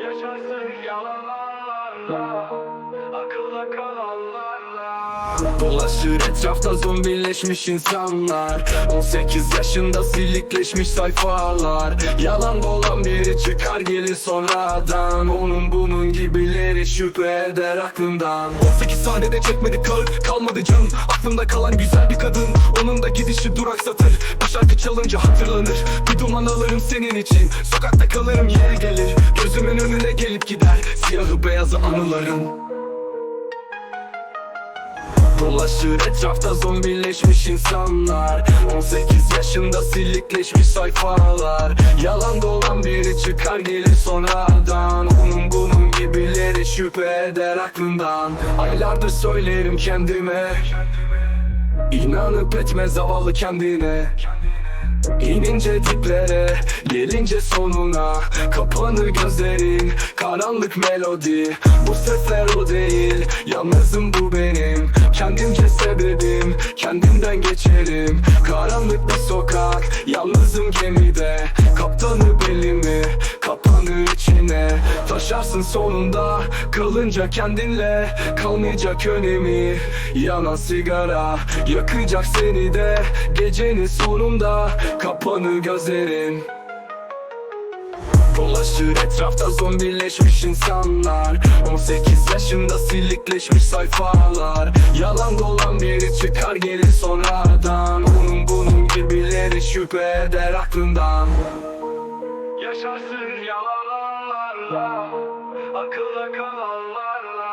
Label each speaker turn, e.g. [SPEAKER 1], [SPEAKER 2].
[SPEAKER 1] Yaşarsın yalanlarla Akılda kalanlarla.
[SPEAKER 2] Dolaşır etrafta zombileşmiş insanlar. 18 yaşında silikleşmiş sayfalar. Yalan dolan biri çıkar gelir sonradan. Onun bunun gibileri şüphe eder aklından. 18 sahnede çekmedi kar kalmadı can. Aklımda kalan güzel bir kadın Onun da gidişi duraksatır Bu şarkı çalınca hatırlanır. Bir duman alırım senin için. Sokakta kalırım Beyazı anılarım Dolaşır etrafta zombileşmiş insanlar. 18 yaşında silikleşmiş sayfalar. Yalan dolan biri çıkar gelir sonradan. Onun bunun gibileri şüphe eder aklından. Aylardır söylerim kendime. İnanıp etme zavallı kendine İnince diplere, gelince sonuna. Kapanır gözlerin, karanlık melodi. Bu sesler o değil, yalnızım bu benim. Kendimce sebebim, kendimden geçerim. Karanlık bir sokak, yalnızım gemide. Kaptanı içine Taşarsın sonunda, kalınca kendinle Kalmayacak önemi, yanan sigara Yakacak seni de, gecenin sonunda Kapanır gözlerin. Dolaşır etrafta zombileşmiş insanlar. 18 yaşında silikleşmiş sayfalar. Yalan dolan biri çıkar gelir sonradan. Onun bunun gibileri şüphe eder aklından.
[SPEAKER 1] Yaşarsın yalanlarla akıl akıllarla